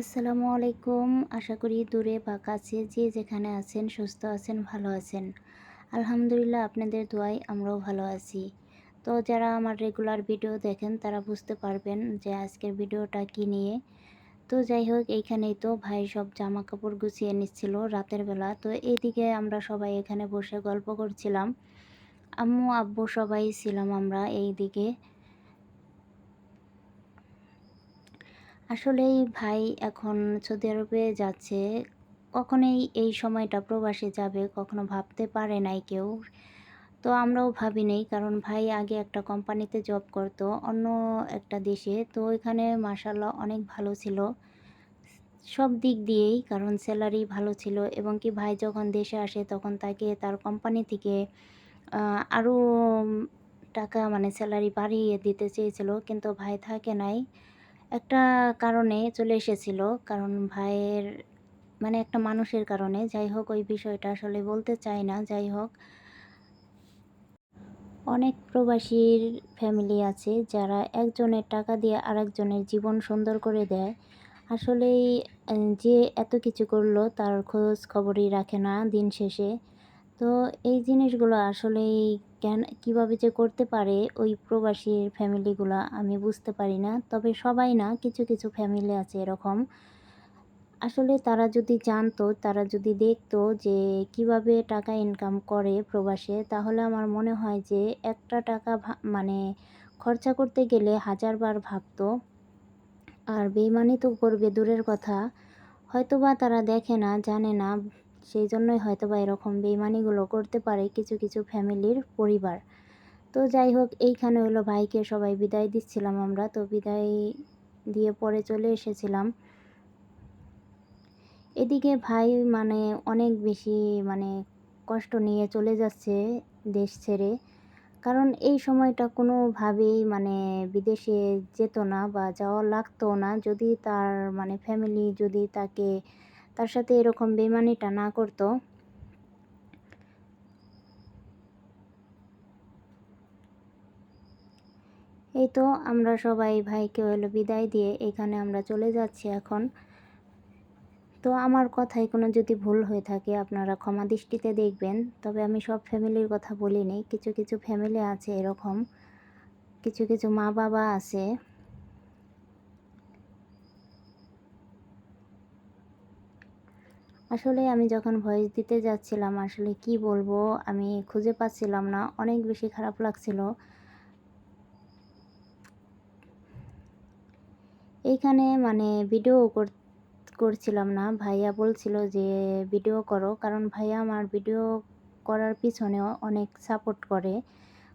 আসসালামু আলাইকুম। আশা করি দূরে বা কাছে যে যেখানে আছেন, সুস্থ আছেন, ভালো আছেন। আলহামদুলিল্লাহ আপনাদের দোয়ায় আমরাও ভালো আছি। তো যারা আমার রেগুলার ভিডিও দেখেন, তারা বুঝতে পারবেন যে আজকের ভিডিওটা কি নিয়ে। তো যাই হোক, এইখানেই তো ভাই সব জামা কাপড় গুছিয়ে নিচ্ছিল রাতের বেলা। তো এইদিকে আমরা সবাই এখানে বসে গল্প করছিলাম। আম্মু, আব্বু সবাই ছিলাম আমরা এই দিকে আসলেই ভাই, এখন সৌদি আরবে যাচ্ছে, কখনোই এই সময়টা প্রবাসে যাবে কখনো ভাবতে পারে নাই কেউ। তো আমরাও ভাবি নেই, কারণ ভাই আগে একটা কোম্পানিতে জব করতো, অন্য একটা দেশে। তো ওইখানে মাসাল্লাহ অনেক ভালো ছিল। সব দিক দিয়েই, কারণ স্যালারি ভালো ছিল এবং কি ভাই যখন দেশে আসে তখন তাকে তার কোম্পানি থেকে আরও টাকা মানে স্যালারি বাড়িয়ে দিতে চেয়েছিল, কিন্তু ভাই থাকে নাই। একটা কারণে চলে এসেছিল। কারণ ভাইয়ের মানে একটা মানুষের কারণে। যাই হোক, ওই বিষয়টা আসলে বলতে চাই না। যাই হোক, অনেক প্রবাসীর ফ্যামিলি আছে যারা একজনের টাকা দিয়ে আরেকজনের জীবন সুন্দর করে দেয়। আসলেই যে এত কিছু করল তার খোঁজ খবরই রাখে না দিন শেষে। তো এই জিনিসগুলো আসলেই কেন, কীভাবে যে করতে পারে ওই প্রবাসীর ফ্যামিলিগুলো আমি বুঝতে পারি না। তবে সবাই না, কিছু কিছু ফ্যামিলি আছে এরকম। আসলে তারা যদি জানতো, তারা যদি দেখতো যে কীভাবে টাকা ইনকাম করে প্রবাসে, তাহলে আমার মনে হয় যে একটা টাকা মানে খরচা করতে গেলে হাজারবার ভাবতো। আর বেইমানি তো করবে, দূরের কথা। হয়তোবা তারা দেখে না, জানে না। সেই জন্যই হয়তো বা এরকম বেইমানিগুলো করতে পারে কিছু কিছু ফ্যামিলির পরিবার। তো যাই হোক, এইখানে হলো ভাইকে সবাই বিদায় দিচ্ছিলাম আমরা। তো বিদায় দিয়ে পরে চলে এসেছিলাম। এদিকে ভাই মানে অনেক বেশি মানে কষ্ট নিয়ে চলে যাচ্ছে দেশ ছেড়ে। কারণ এই সময়টা কোনোভাবেই মানে বিদেশে যেত না বা যাওয়া লাগতো না। যদি তার মানে ফ্যামিলি যদি তাকে তার সাথে এরকম বেমানিটা না করতো। এই তো আমরা সবাই ভাইকে হলো বিদায় দিয়ে এখানে আমরা চলে যাচ্ছি এখন। তো আমার কথায় কোনো যদি ভুল হয়ে থাকে আপনারা ক্ষমা দৃষ্টিতে দেখবেন, তবে আমি সব ফ্যামিলির কথা বলিনি। কিছু কিছু ফ্যামিলি আছে এরকম। কিছু কিছু মা বাবা আছে। আসলে আমি যখন ভয়েস দিতে যাচ্ছিলাম, আসলে কি বলব? আমি খুঁজে পাচ্ছিলাম না। অনেক বেশি খারাপ লাগছিল। এইখানে মানে ভিডিও করছিলাম না। ভাইয়া বলছিল যে ভিডিও করো। কারণ ভাইয়া আমার ভিডিও করার পিছনেও অনেক সাপোর্ট করে।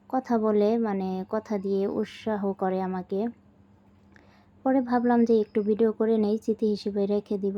কথা বলে মানে কথা দিয়ে উৎসাহ করে আমাকে। পরে ভাবলাম যে, একটু ভিডিও করে নেই স্মৃতি হিসেবে রেখে দিব।